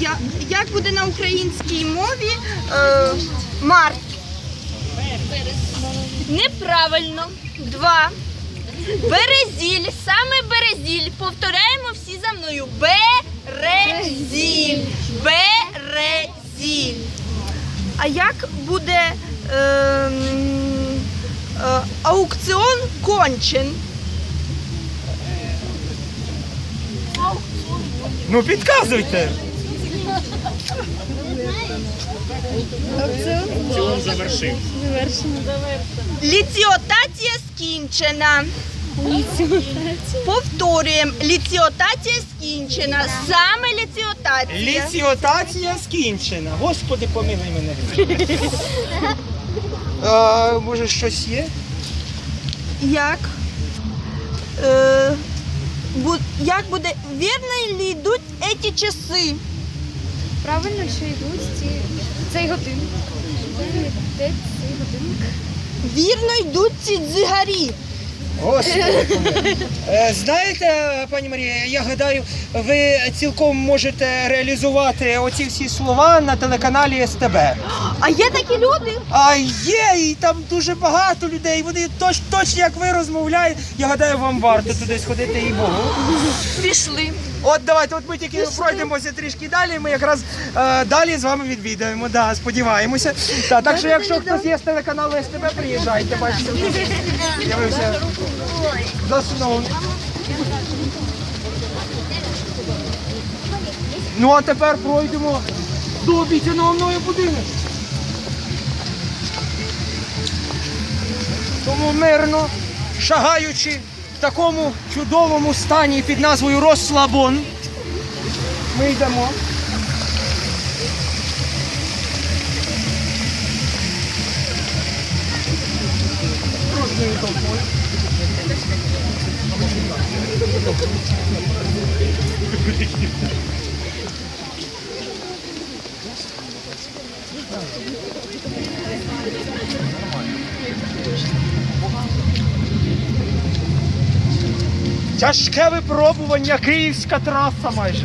Я, як буде на українській мові е, март? Неправильно. Два. Березіль. Саме березіль. Повторяємо всі за мною. Березіль. Березіль. А як буде е, е, аукціон кончен? Ну підказуйте. Ліціотація скінчена. Повторюємо, ліціотація скінчена. Саме ліціотація. Ліціотація скінчена. Господи, помилуй мене. А, може щось є? Як? Е, як буде вірно ли йдуть ці часи? Правильно, що йдуть ці цей годинник. Де цей годинник? Вірно йдуть ці дзигарі. Господи. Е, Знаєте, пані Марія, я гадаю, ви цілком можете реалізувати оці всі слова на телеканалі СТБ. А є такі люди? А є, і там дуже багато людей. Вони точ, точно як ви розмовляєте. Я гадаю, вам варто туди сходити і Богу. Пішли. От давайте, от ми тільки пройдемося трішки далі. Ми якраз е, далі з вами відвідаємо. Да, сподіваємося. Та, так що, якщо хтось є з телеканалу СТБ, приїжджайте, бачите. З'явився заснув. Ну а тепер пройдемо до обіцяного мною будинку. Тому мирно, шагаючи такому чудовому стані під назвою Розслабон, ми йдемо. Дружньою Тяжке випробування, київська траса майже.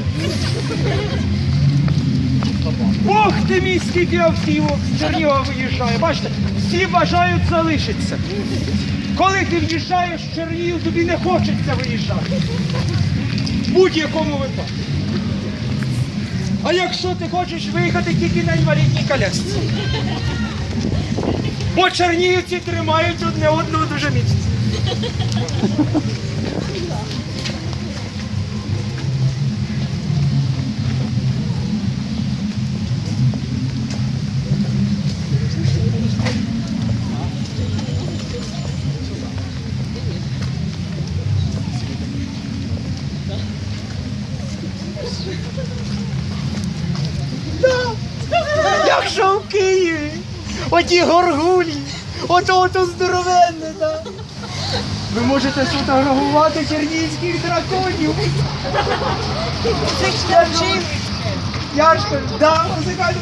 Бог ти мій, скільки автівок з Чернігова виїжджає. Бачите, всі бажають залишитися. Коли ти в'їжджаєш в Чернігів, тобі не хочеться виїжджати. Будь-якому випадку. А якщо ти хочеш виїхати тільки на інвалідній колясці. Бо чернігівці тримають одне одного дуже міцно. Оті горгулі, ото ото здоровенне, да. Ви можете сфотографувати чернігівських драконів. Я ж кажу, да, музикальну,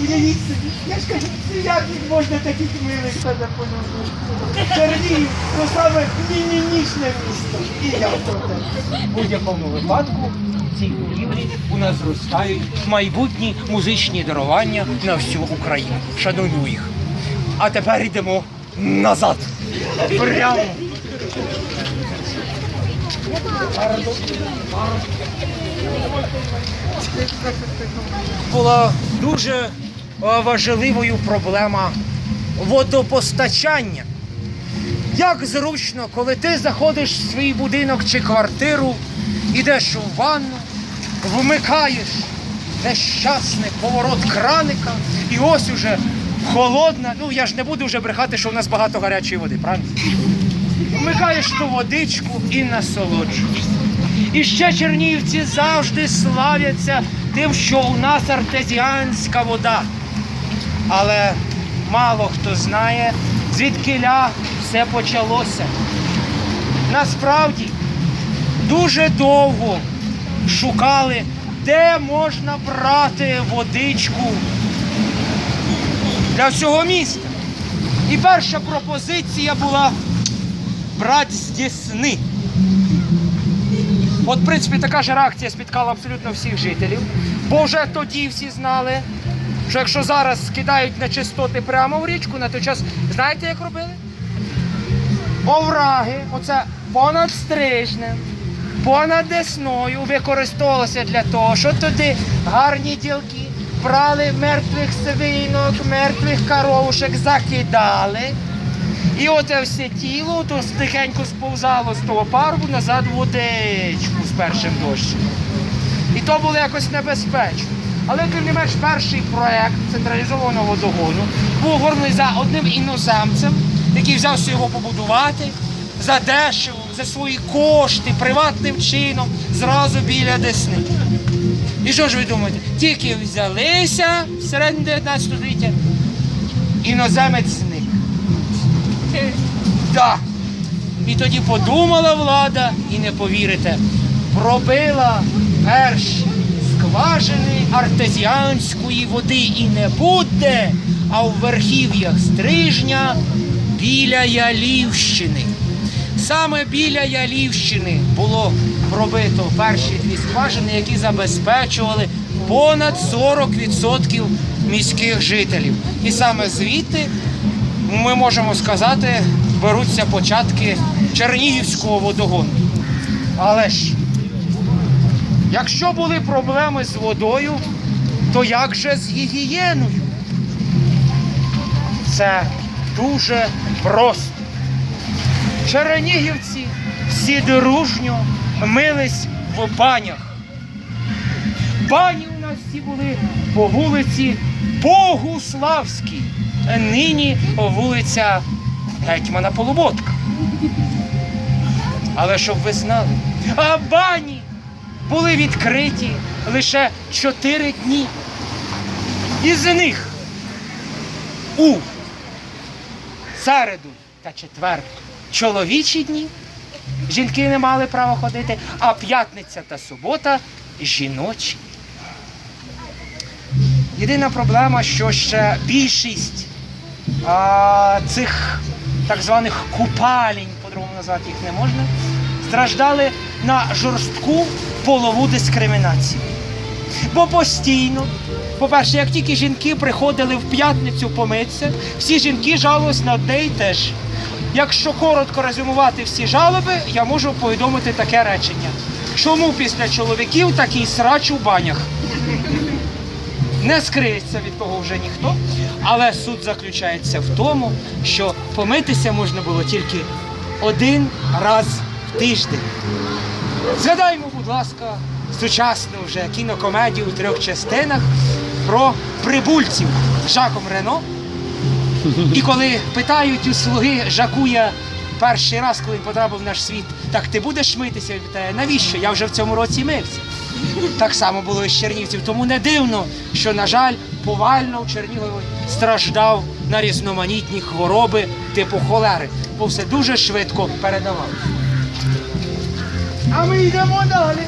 уявіть собі. Я ж кажу, ну як їх можна таких милих себе полюбити? Чернігів, то саме мімімічне місто. І я про те. В будь-якому випадку в цій будівлі у нас зростають майбутні музичні дарування на всю Україну. Шаную їх. А тепер йдемо назад. Прямо. Була дуже е, важливою проблема водопостачання. Як зручно, коли ти заходиш в свій будинок чи квартиру, ідеш у ванну, вмикаєш нещасний поворот краника, і ось уже холодна. Ну я ж не буду вже брехати, що в нас багато гарячої води, правильно? Вмикаєш ту водичку і насолоджуєшся. І ще чернігівці завжди славяться тим, що у нас артезіанська вода. Але мало хто знає, звідкиля все почалося. Насправді дуже довго шукали, де можна брати водичку для всього міста. І перша пропозиція була брати з Десни. От, в принципі, така ж реакція спіткала абсолютно всіх жителів. Бо вже тоді всі знали, що якщо зараз кидають нечистоти прямо в річку, на той час, знаєте, як робили? Овраги, оце понад стрижнем, понад десною використовувалося для того, що туди гарні ділки брали мертвих свинок, мертвих коровушек, закидали. І оце все тіло то тихенько сповзало з того парку назад в водичку з першим дощем. І то було якось небезпечно. Але тим не менш перший проект централізованого водогону був оформлений за одним іноземцем, який взявся його побудувати за дешево, за свої кошти, приватним чином, зразу біля Десни. І що ж ви думаєте? Тільки взялися в середині 19 століття, іноземець зник. Так. І тоді подумала влада, і не повірите, пробила перші скважини артезіанської води і не буде, а в верхів'ях стрижня біля Ялівщини. Саме біля Ялівщини було пробито перші дві скважини, які забезпечували понад 40% міських жителів. І саме звідти ми можемо сказати, беруться початки Чернігівського водогону. Але ж, якщо були проблеми з водою, то як же з гігієною? Це дуже просто. Чернігівці всі дружньо мились в банях. Бані у нас всі були по вулиці Богуславській. Нині вулиця Гетьмана Полуботка. Але щоб ви знали, а бані були відкриті лише 4 дні. Із них у середу та четвер чоловічі дні жінки не мали права ходити, а п'ятниця та субота жіночі. Єдина проблема, що ще більшість а, цих так званих купалінь, по-другому назвати їх не можна, страждали на жорстку полову дискримінацію. Бо постійно, по-перше, як тільки жінки приходили в п'ятницю помитися, всі жінки жалувались на одне й те ж. Якщо коротко резюмувати всі жалоби, я можу повідомити таке речення. Чому після чоловіків такий срач у банях? Не скриється від того вже ніхто, але суть заключається в тому, що помитися можна було тільки один раз в тиждень. Згадаймо, будь ласка, сучасну вже кінокомедію у трьох частинах про прибульців Жаком Рено. І коли питають у слуги Жакуя перший раз, коли він потрапив в наш світ, так ти будеш митися? Він питає, навіщо? Я вже в цьому році мився. Так само було і з чернівців. Тому не дивно, що, на жаль, повально в Чернігові страждав на різноманітні хвороби типу холери, бо все дуже швидко передавав. А ми йдемо далі.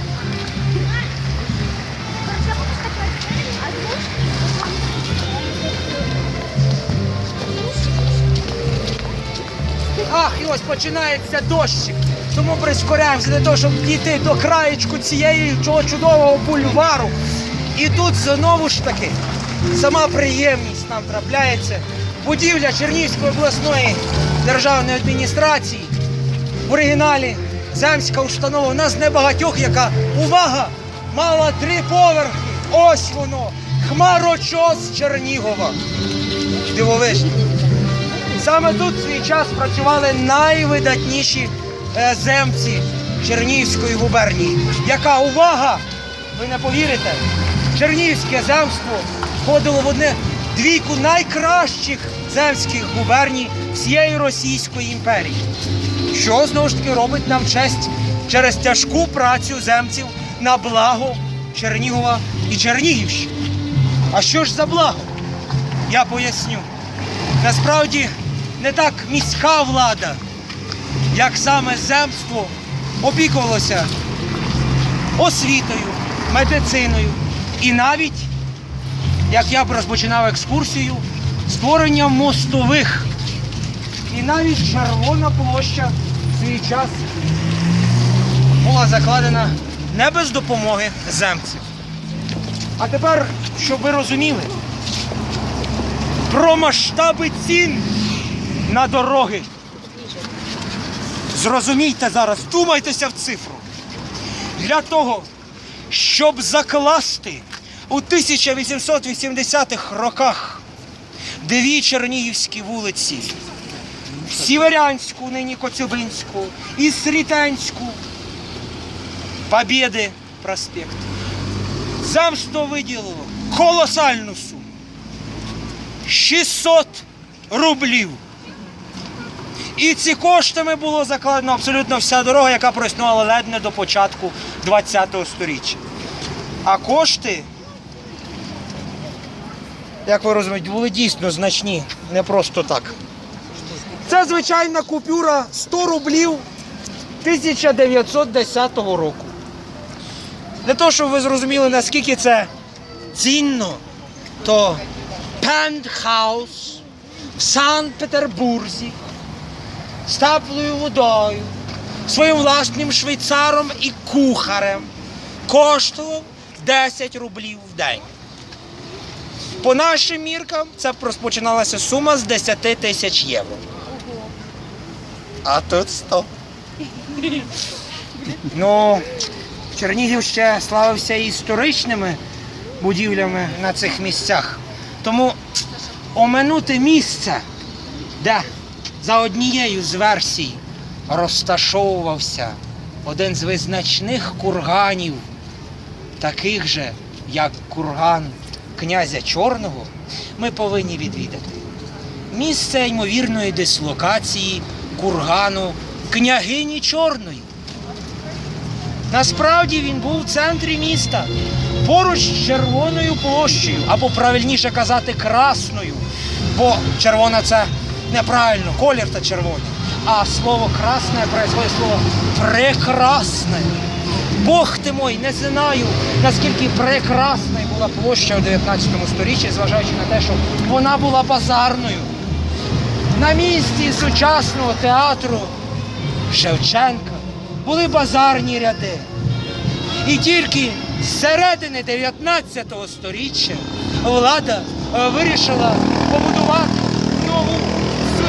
Ах, і ось починається дощик. Тому прискоряємося для того, щоб дійти до краєчку цієї чудового бульвару. І тут знову ж таки сама приємність нам трапляється. Будівля Чернігівської обласної державної адміністрації. В оригіналі земська установа. У нас небагатьох, яка увага! Мала три поверхи. Ось воно. Хмарочос Чернігова. Дивовижно. Саме тут в свій час працювали найвидатніші е, земці Чернігівської губернії. Яка увага! Ви не повірите, Чернігівське земство входило в одне двійку найкращих земських губерній всієї Російської імперії. Що знову ж таки робить нам честь через тяжку працю земців на благо Чернігова і Чернігівщини. А що ж за благо? Я поясню. Насправді не так міська влада, як саме земство опікувалося освітою, медициною і навіть, як я б розпочинав екскурсію, створенням мостових. І навіть червона площа в свій час була закладена не без допомоги земців. А тепер, щоб ви розуміли, про масштаби цін на дороги. Зрозумійте зараз, вдумайтеся в цифру. Для того, щоб закласти у 1880-х роках дві чернігівські вулиці, Сіверянську, нині Коцюбинську, і Срітанську, Побєди проспект. Замство виділило колосальну суму. 600 рублів. І ці коштами було закладено абсолютно вся дорога, яка проіснувала ледь не до початку ХХ століття. А кошти, як ви розумієте, були дійсно значні, не просто так. Це звичайна купюра 100 рублів 1910 року. Для того, щоб ви зрозуміли, наскільки це цінно, то пентхаус в Санкт-Петербурзі з теплою водою, своїм власним швейцаром і кухарем коштував 10 рублів в день. По нашим міркам це розпочиналася сума з 10 тисяч євро. А тут 100. Ну, Чернігів ще славився історичними будівлями на цих місцях. Тому оминути місце, де за однією з версій розташовувався один з визначних курганів, таких же, як курган князя Чорного, ми повинні відвідати. Місце ймовірної дислокації кургану княгині Чорної. Насправді він був в центрі міста, поруч з червоною площею, або правильніше казати, красною. Бо червона це неправильно, колір та червоний. А слово красне происходить слово прекрасне. Бог ти мой, не знаю, наскільки прекрасною була площа у 19 сторіччі, зважаючи на те, що вона була базарною. На місці сучасного театру Шевченка були базарні ряди. І тільки з середини 19 століття влада вирішила побудувати нову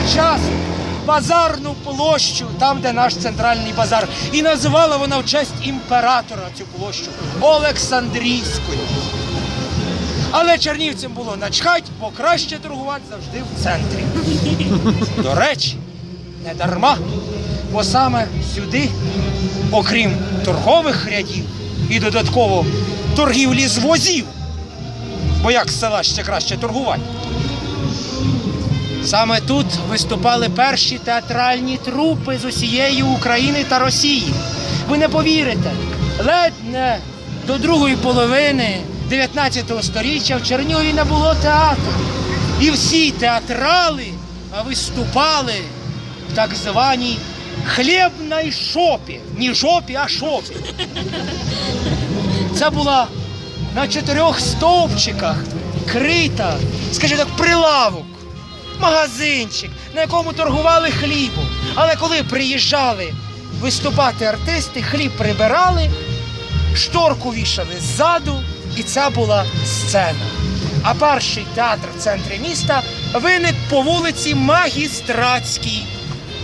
сучасну базарну площу, там, де наш центральний базар. І називала вона в честь імператора цю площу Олександрійською. Але чернівцям було начхать, бо краще торгувати завжди в центрі. До речі, не дарма, бо саме сюди, окрім торгових рядів і додатково торгівлі з возів, бо як з села ще краще торгувати. Саме тут виступали перші театральні трупи з усієї України та Росії. Ви не повірите, ледь не до другої половини 19 століття в Чернігові не було театру. І всі театрали виступали в так званій хлібній шопі. Не жопі, а шопі. Це була на чотирьох стовпчиках крита, скажімо так, прилавок, магазинчик, на якому торгували хлібом. Але коли приїжджали виступати артисти, хліб прибирали, шторку вішали ззаду, і це була сцена. А перший театр в центрі міста виник по вулиці Магістратській,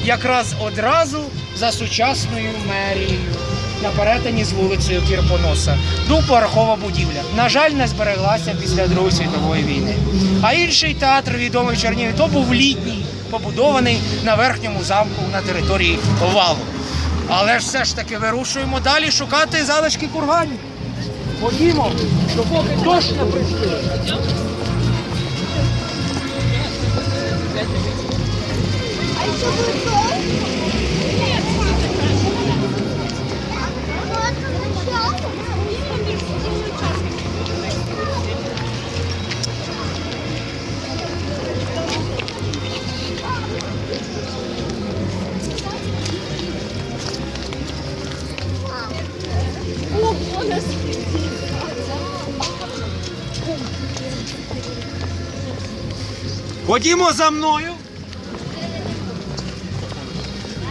якраз одразу за сучасною мерією на перетині з вулицею Кірпоноса. Двоповерхова будівля. На жаль, не збереглася після Другої світової війни. А інший театр, відомий в Чернігові, то був літній, побудований на верхньому замку на території валу. Але ж все ж таки вирушуємо далі шукати залишки курганів. Ходімо, допоки дощ не прийшли. Ходімо за мною.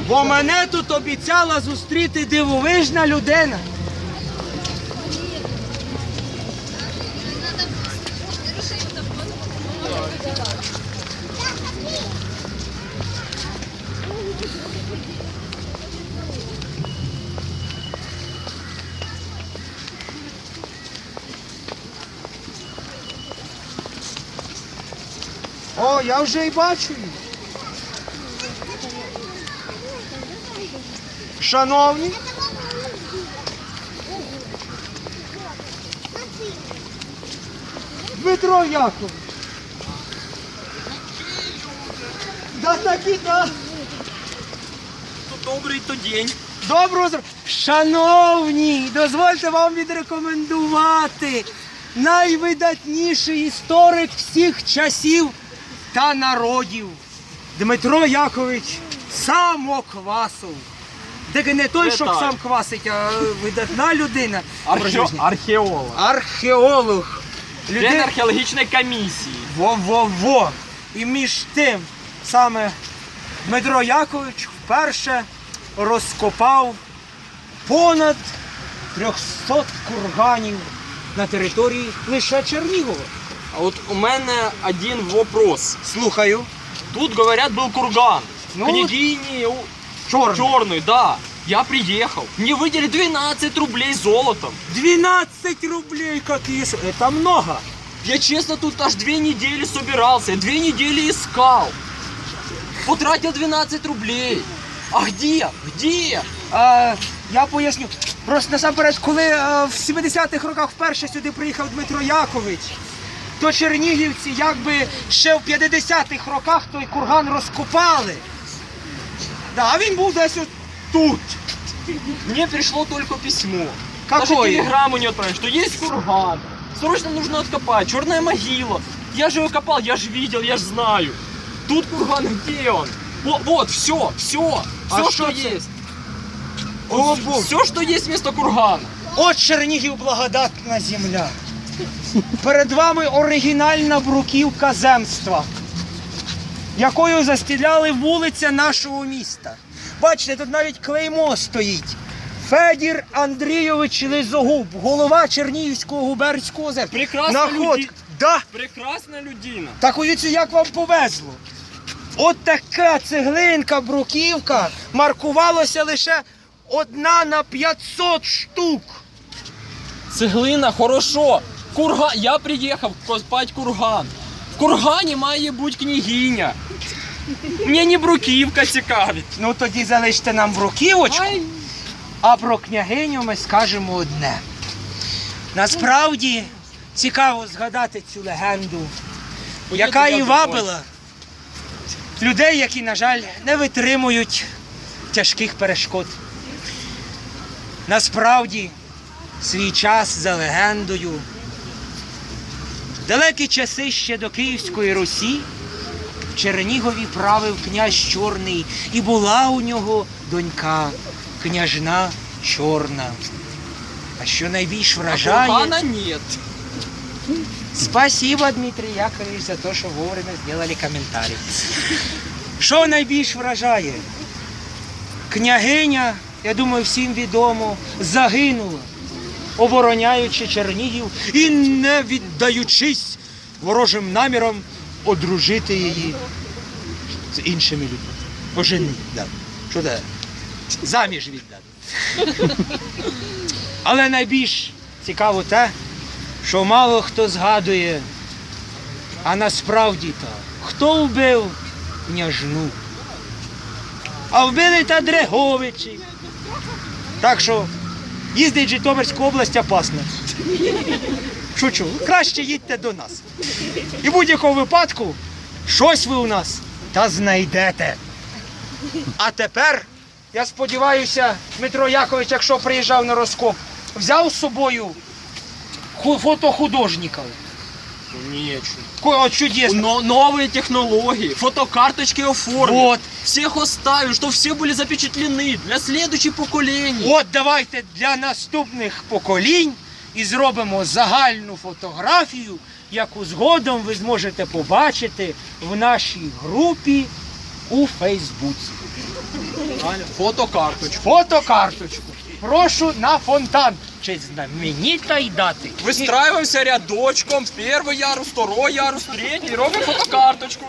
Бо мене тут обіцяла зустріти дивовижна людина. О, я вже і бачу. їх. Шановні. Дмитро Яковлевич. Да таки да. Добрий то день. Доброго зр... Шановні, дозвольте вам відрекомендувати найвидатніший історик всіх часів та народів. Дмитро Якович Самоквасов. Таки не той, що сам квасить, а видатна людина. Архео... Археолог. Археолог. Член археологічної комісії. Во-во-во. І між тим саме Дмитро Якович вперше розкопав понад 300 курганів на території лише Чернігова А от у мене один вопрос. Слухаю. Тут, говорят, был курган. Ну, Княгини у- Чорний. черный, да. Я приехал. Мне выделили 12 рублей золотом. 12 рублей, какие... с- Это много. Я честно тут аж две недели собирался, я две недели искал. Потратил 12 рублей. А где? Где? Е, я поясню. Просто насамперед, коли е, в 70-х роках вперше сюди приїхав Дмитро Якович, то чернігівці якби ще в 50-х роках той курган розкопали. Да, а він був десь от тут. Мне пришло только письмо. Какое? Даже телеграмму не отправили, что есть курган. Срочно нужно откопать. Черная могила. Я же его копал, я же видел, я же знаю. Тут курган, где он? Во- Вот, все, все, все, что что есть. О, Бог. Все, что есть вместо кургана. От Чернігів благодатна земля. Перед вами оригінальна бруківка земства, якою застіляли вулиця нашого міста. Бачите, тут навіть клеймо стоїть. Федір Андрійович Лизогуб, голова Чернігівського губернського земства. Прекрасна Наход. Да. Прекрасная людина. Так уявіться, як вам повезло. От така цеглинка, бруківка маркувалася лише одна на 500 штук. Цеглина, хорошо. Курган. Я приїхав копати курган. В кургані має бути княгиня. Мені не бруківка цікавить. Ну тоді залиште нам бруківочку, Ай, а про княгиню ми скажемо одне. Насправді цікаво згадати цю легенду, яка і вабила людей, які, на жаль, не витримують тяжких перешкод. Насправді, свій час за легендою, далекі часи ще до Київської Русі в Чернігові правив князь Чорний, і була у нього донька, княжна Чорна. А що найбільш а вражає, кургана нет. спасибо, Дмитрий Яковлевич, за те, що вовремя зробили коментарі. Що найбільш вражає? Княгиня, я думаю, всім відомо, загинула, обороняючи Чернігів і не віддаючись ворожим намірам одружити її з іншими людьми. Ожени, да. Що де? Заміж віддати. Але найбільш цікаво те, що мало хто згадує, а насправді то, хто вбив княжну. А вбили та Дреговичі. Так що їздить Житомирська область опасно. Шучу, краще їдьте до нас. І в будь-якому випадку щось ви у нас та знайдете. А тепер, я сподіваюся, Дмитро Якович, якщо приїжджав на розкоп, взяв з собою ху- фотохудожника. Конечно. Ко- От чудесно. Но новые технологии, фотокарточки оформят. Вот. Всех оставим, чтобы все были запечатлены для следующих поколений. От давайте для наступних поколінь і зробимо загальну фотографію, яку згодом ви зможете побачити в нашій групі у Фейсбуці. Фотокарточку. Фотокарточку. Прошу на фонтан. Чи знаменитой дати. Выстраиваемся рядочком. Первый ярус, второй ярус, третий. Робим фотокарточку.